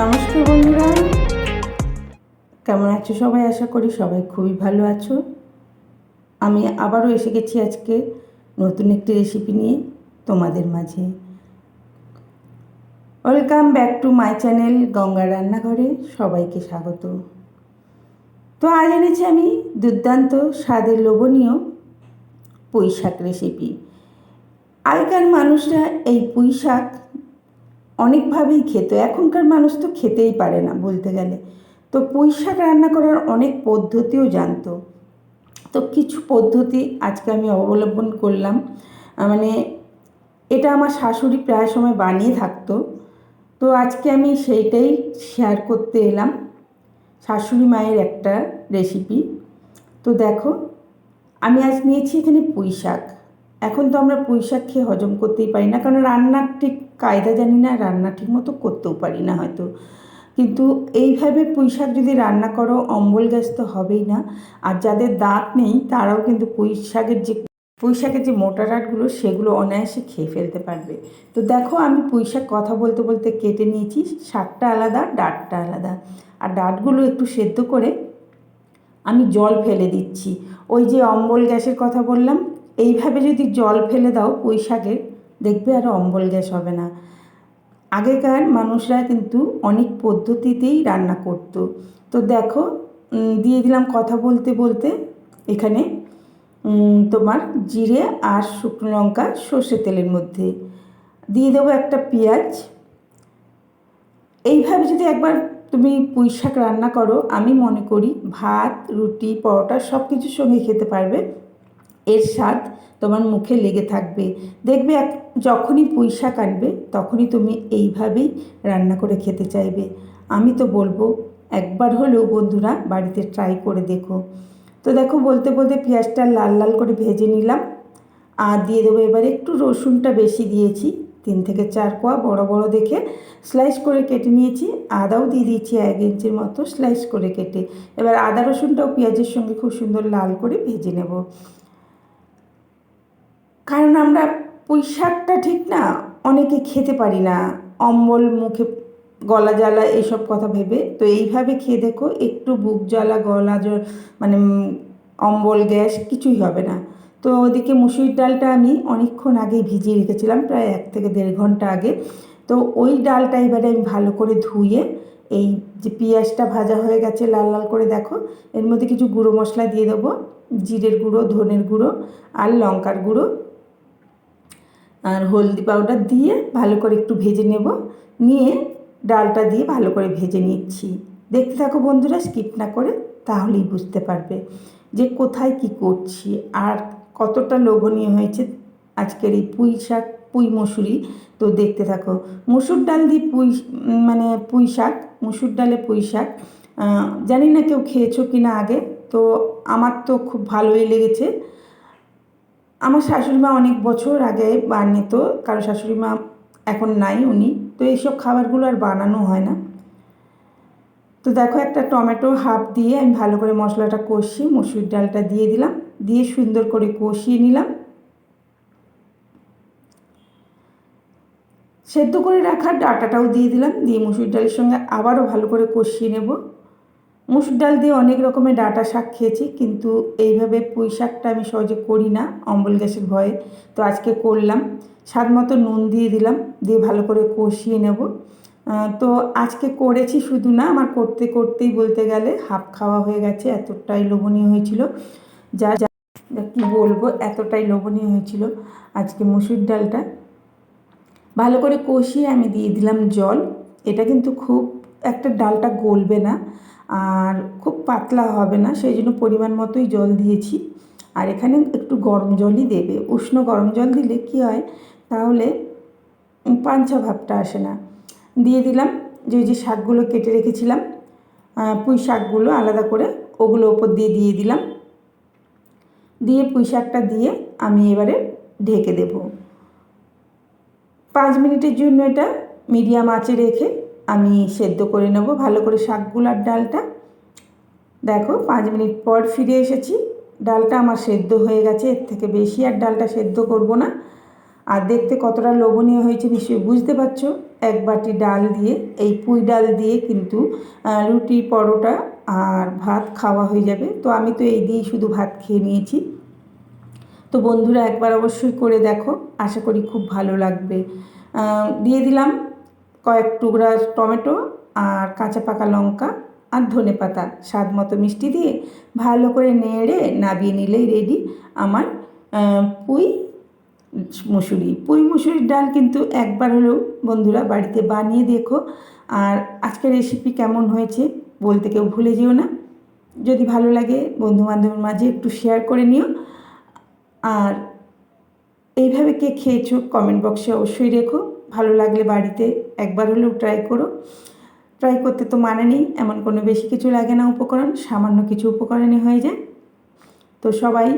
নমস্কার বন্ধুরা। কেমন আছো সবাই? আশা করি সবাই খুবই ভালো আছো। আমি আবারও এসে গেছি আজকে নতুন একটি রেসিপি নিয়ে তোমাদের মাঝে। Welcome back to my channel Ganga রান্নাঘরে সবাইকে স্বাগত। তো আজ এনেছি আমি দুর্দান্ত স্বাদের লোভনীয় পুঁই শাক রেসিপি আগেকার মানুষরা এই পুঁই শাক অনেকভাবেই খেত। এখনকার মানুষ তো খেতেই পারে না বলতে গেলে। তো পুঁই শাক রান্না করার অনেক পদ্ধতিও জানতো। তো কিছু পদ্ধতি আজকে আমি অবলম্বন করলাম। মানে এটা আমার শাশুড়ি প্রায় সময় বানিয়ে থাকতো। তো আজকে আমি সেইটাই শেয়ার করতে এলাম। শাশুড়ি মায়ের একটা রেসিপি তো দেখো, আমি আজ নিয়েছি এখানে পুঁই শাক এখন তো আমরা পুঁই শাক খেয়ে হজম করতেই পারি না, কারণ রান্নার ঠিক কায়দা জানি না, রান্না ঠিক মতো করতেও পারি না হয়তো। কিন্তু এইভাবে পুঁই শাক যদি রান্না করো, অম্বল গ্যাস তো হবেই না। আর যাদের দাঁত নেই, তারাও কিন্তু পুঁই শাকের যে পুঁই শাকের যে মোটা ডাঁটগুলো সেগুলো অনায়াসে খেয়ে ফেলতে পারবে। তো দেখো, আমি পুঁই শাক কথা বলতে বলতে কেটে নিয়েছি, শাকটা আলাদা, ডাঁটটা আলাদা। আর ডাঁটগুলো একটু সেদ্ধ করে আমি জল ফেলে দিচ্ছি। ওই যে অম্বল গ্যাসের কথা বললাম এইভাবে যদি জল ফেলে দাও পুঁই শাকের, দেখবে আর অম্বল গ্যাস হবে না। আগেকার মানুষরা কিন্তু অনেক পদ্ধতিতেই রান্না করত। তো দেখো দিয়ে দিলাম কথা বলতে বলতে এখানে তোমার জিরে আর শুকনো লঙ্কা সর্ষে তেলের মধ্যে। দিয়ে দেবো একটা পেঁয়াজ। এইভাবে যদি একবার তুমি পুঁই শাক রান্না করো, আমি মনে করি ভাত, রুটি, পরোটা সব কিছুর সঙ্গে খেতে পারবে। এর স্বাদ তোমার মুখে লেগে থাকবে। দেখবে এক, যখনই পুঁই শাক আনবে, তখনই তুমি এইভাবেই রান্না করে খেতে চাইবে। আমি তো বলব, একবার হলেও বন্ধুরা বাড়িতে ট্রাই করে দেখো। তো দেখো, বলতে বলতে পেঁয়াজটা লাল লাল করে ভেজে নিলাম। আর দিয়ে দেবো এবারে একটু রসুনটা বেশি দিয়েছি, তিন থেকে চার কোয়া বড় বড় দেখে স্লাইস করে কেটে নিয়েছি। আদাও দিয়ে দিয়েছি এক ইঞ্চির মতো স্লাইস করে কেটে। এবার আদা রসুনটাও পেঁয়াজের সঙ্গে খুব সুন্দর লাল করে ভেজে নেব। কারণ আমরা পুঁই শাকটা ঠিক না, অনেকে খেতে পারি না। অম্বল, মুখে গলা জ্বালা এইসব কথা ভেবে। তো এইভাবে খেয়ে দেখো, একটু বুক জ্বালা, গলা মানে অম্বল, গ্যাস কিছুই হবে না। তো ওদিকে মুসুরির ডালটা আমি অনেকক্ষণ আগেই ভিজিয়ে রেখেছিলাম, প্রায় এক থেকে দেড় ঘণ্টা আগে। তো ওই ডালটা এবারে আমি ভালো করে ধুয়ে, এই যে পেঁয়াজটা ভাজা হয়ে গেছে লাল লাল করে দেখো, এর মধ্যে কিছু গুঁড়ো মশলা দিয়ে দেবো, জিরের গুঁড়ো, ধনের গুঁড়ো আর লঙ্কার গুঁড়ো। আর হলদি পাউডার দিয়ে ভালো করে একটু ভেজে নেব। নিয়ে ডালটা দিয়ে ভালো করে ভেজে নিচ্ছি। দেখতে থাকো বন্ধুরা স্কিপ না করে তাহলেই বুঝতে পারবে যে কোথায় কি করছি আর কতটা লোভনীয় হয়েছে আজকের এই পুঁই শাক, পুঁই মসুরি। তো দেখতে থাকো, মুসুর ডাল দিয়ে পুঁই মানে পুঁই শাক, মুসুর ডালে পুঁই শাক জানি না কেউ খেয়েছো কি না আগে, তো আমার তো খুব ভালোই লেগেছে। আমার শাশুড়ি মা অনেক বছর আগে বানিত কারণ শাশুড়ি মা এখন নাই উনি, তো এইসব খাবারগুলো আর বানানো হয় না। তো দেখো একটা টমেটো হাফ দিয়ে আমি ভালো করে মশলাটা কষিয়ে মসুর ডালটা দিয়ে দিলাম, দিয়ে সুন্দর করে কষিয়ে নিলাম। সেদ্ধ করে রাখা ডাটাটাও দিয়ে দিলাম, দিয়ে মসুর ডালের সঙ্গে আবারও ভালো করে কষিয়ে নেব। মুসুর ডাল দিয়ে অনেক রকমের ডাটা শাক খেয়েছি, কিন্তু এইভাবে পুঁই শাকটা আমি সহজে করি না, অম্বল গ্যাসের ভয়ে। তো আজকে করলাম, স্বাদ মতো নুন দিয়ে দিলাম, দিয়ে ভালো করে কষিয়ে নেব। তো আজকে করেছি শুধু না, আমার করতে করতেই বলতে গেলে হাফ খাওয়া হয়ে গেছে, এতটাই লোভনীয় হয়েছিল। যা যা কী বলব, এতটাই লোভনীয় হয়েছিল আজকে মুসুর ডালটা। ভালো করে কষিয়ে আমি দিয়ে দিলাম জল। এটা কিন্তু খুব একটা ডালটা গলবে না। আর খুব পাতলা হবে না, সেই জন্য পরিমাণ মতোই জল দিয়েছি। আর এখানে একটু গরম জলই দেবে। উষ্ণ গরম জল দিলে কি হয়, তাহলে পাঞ্চা ভাবটা আসে না। দিয়ে দিলাম যে যে শাকগুলো কেটে রেখেছিলাম পুঁই শাকগুলো আলাদা করে ওগুলো ওপর দিয়ে দিয়ে দিলাম। দিয়ে পুঁই শাকটা দিয়ে আমি এবারে ঢেকে দেবো। পাঁচ মিনিটের জন্য এটা মিডিয়াম আঁচে রেখে আমি সেদ্ধ করে নেব। ভালো করে শাকগুলো আর ডালটা। দেখো, পাঁচ মিনিট পর ফিরে এসেছি। ডালটা আমার সেদ্ধ হয়ে গেছে, এর থেকে বেশি আর ডালটা সেদ্ধ করব না। আর দেখতে কতটা লোভনীয় হয়েছে, নিশ্চয়ই বুঝতে পারছ? এক বাটি ডাল দিয়ে, এই পুঁই ডাল দিয়ে কিন্তু রুটি, পরোটা আর ভাত খাওয়া হয়ে যাবে। তো আমি তো এই দিয়েই শুধু ভাত খেয়ে নিয়েছি। তো বন্ধুরা, একবার অবশ্যই করে দেখো। আশা করি খুব ভালো লাগবে। দিয়ে দিলাম কয়েক টুকরা টমেটো আর কাঁচা পাকা লঙ্কা আর ধনে পাতা। স্বাদ মতো মিষ্টি দিয়ে ভালো করে নেড়ে নাবিয়ে নিলেই রেডি আমার পুঁই মুসুরি। পুঁই মুসুরির ডাল কিন্তু একবার হলেও বন্ধুরা বাড়িতে বানিয়ে দেখো। আর আজকের রেসিপি কেমন হয়েছে বলতে কেউ ভুলে যেও না। যদি ভালো লাগে বন্ধু বান্ধবের মাঝে একটু শেয়ার করে নিও। আর এইভাবে কে খেয়েছো কমেন্ট বক্সে অবশ্যই রেখো। ভালো লাগলে বাড়িতে একবার হলেও ট্রাই করো। ট্রাই করতে তো মানে নেই, এমন কোনো বেশি কিছু লাগে না উপকরণ, সামান্য কিছু উপকরণে হয়ে যায়। তো সবাই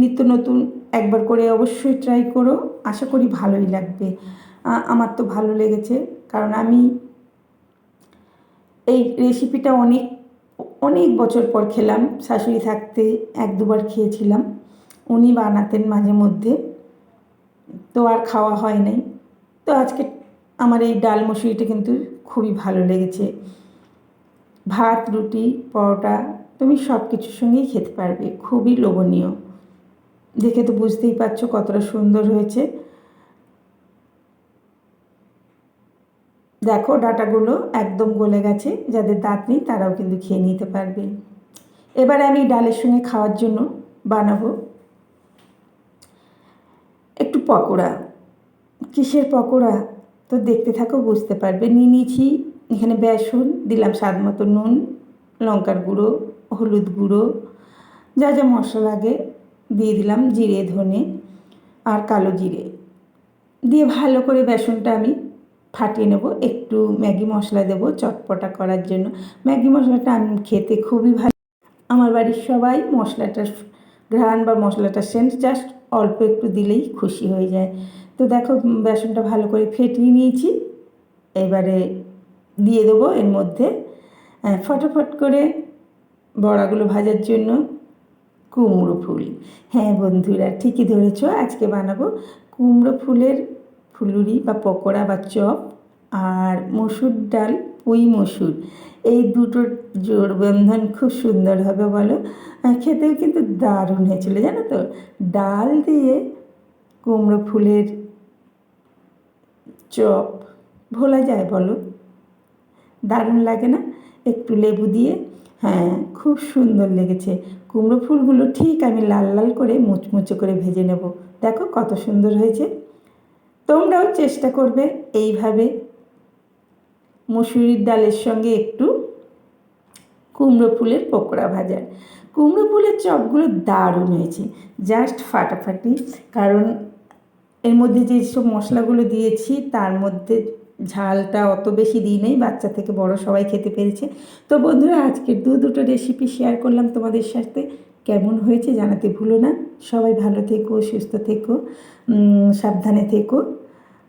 নিত্য নতুন একবার করে অবশ্যই ট্রাই করো, আশা করি ভালোই লাগবে। আমার তো ভালো লেগেছে, কারণ আমি এই রেসিপিটা অনেক অনেক বছর পর খেলাম, শাশুড়ি থাকতে এক দুবার খেয়েছিলাম, উনি বানাতেন মাঝে মধ্যে, তো আর খাওয়া হয় নাই। তো আজকে আমার এই ডাল মসুরিটা কিন্তু খুবই ভালো লেগেছে। ভাত, রুটি, পরোটা, তুমি সব কিছুর সঙ্গেই খেতে পারবে, খুবই লোভনীয়। দেখে তো বুঝতেই পারছ কতটা সুন্দর হয়েছে। দেখো ডাটাগুলো একদম গলে গেছে, যাদের দাঁত নেই তারাও কিন্তু খেয়ে নিতে পারবে। এবারে আমি ডালের সঙ্গে খাওয়ার জন্য বানাবো একটু পকোড়া। কিসের পকোড়া? তো দেখতে থাকো, বুঝতে পারবে। নিয়ে নিয়েছি এখানে বেসন, দিলাম স্বাদ মতো নুন, লঙ্কার গুঁড়ো, হলুদ গুঁড়ো, যা যা মশলা লাগে। দিয়ে দিলাম জিরে, ধনে আর কালো জিরে। দিয়ে ভালো করে বেসনটা আমি ফাটিয়ে নেব। একটু ম্যাগি মশলা দেবো চটপটা করার জন্য। ম্যাগি মশলাটা আমি খেতে খুবই ভালো আমার বাড়ির সবাই মশলাটা ঘ্রাণ বা মশলাটা সেন্ট জাস্ট অল্প একটু দিলেই খুশি হয়ে যায়। তো দেখো বেসনটা ভালো করে ফেটিয়ে নিয়েছি। এবারে দিয়ে দেবো এর মধ্যে ফটাফট করে বড়াগুলো ভাজার জন্য কুমড়ো ফুল। হ্যাঁ বন্ধুরা, ঠিকই ধরেছো, আজকে বানাবো কুমড়ো ফুলের ফুলুরি বা পকোড়া বা চপ আর মসুর ডাল, পুঁই মসুর। এই দুটোর জোড়বন্ধন খুব সুন্দর হবে বলো। খেতেও কিন্তু দারুণ হয়েছিল, জানো তো? ডাল দিয়ে কুমড়ো ফুলের চপ। ভোলা যায় বলো? দারুণ লাগে না? একটু লেবু দিয়ে? হ্যাঁ খুব সুন্দর লেগেছে। কুমড়ো ফুলগুলো ঠিক আমি লাল লাল করে মুচমুচে করে ভেজে নেব। দেখো কত সুন্দর হয়েছে। তোমরাও চেষ্টা করবে এইভাবে মুসুরির ডালের সঙ্গে একটু কুমড়ো ফুলের পকোড়া ভাজার। কুমড়ো ফুলের চপগুলো দারুণ হয়েছে। জাস্ট ফাটাফাটি। কারণ এর মধ্যে যে সব মশলাগুলো দিয়েছি, তার মধ্যে ঝালটা অত বেশি দিই নেই, বাচ্চা থেকে বড় সবাই খেতে পেরেছে। তো বন্ধুরা, আজকের দু দুটো রেসিপি শেয়ার করলাম তোমাদের সাথে। কেমন হয়েছে জানাতে ভুলো না। সবাই ভালো থেকো, সুস্থ থেকো সাবধানে থেকো।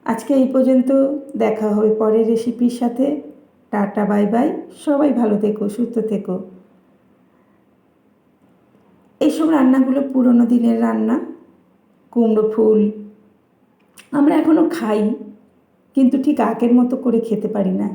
আজকে এই পর্যন্ত দেখা হবে পরের রেসিপির সাথে। Tata, bye bye. সবাই ভালো থেকো, সুস্থ থেকো। এইসব রান্নাগুলো পুরনো দিনের রান্না। কুমড়ো ফুল আমরা এখনও খাই কিন্তু ঠিক আগের মতো করে খেতে পারি না।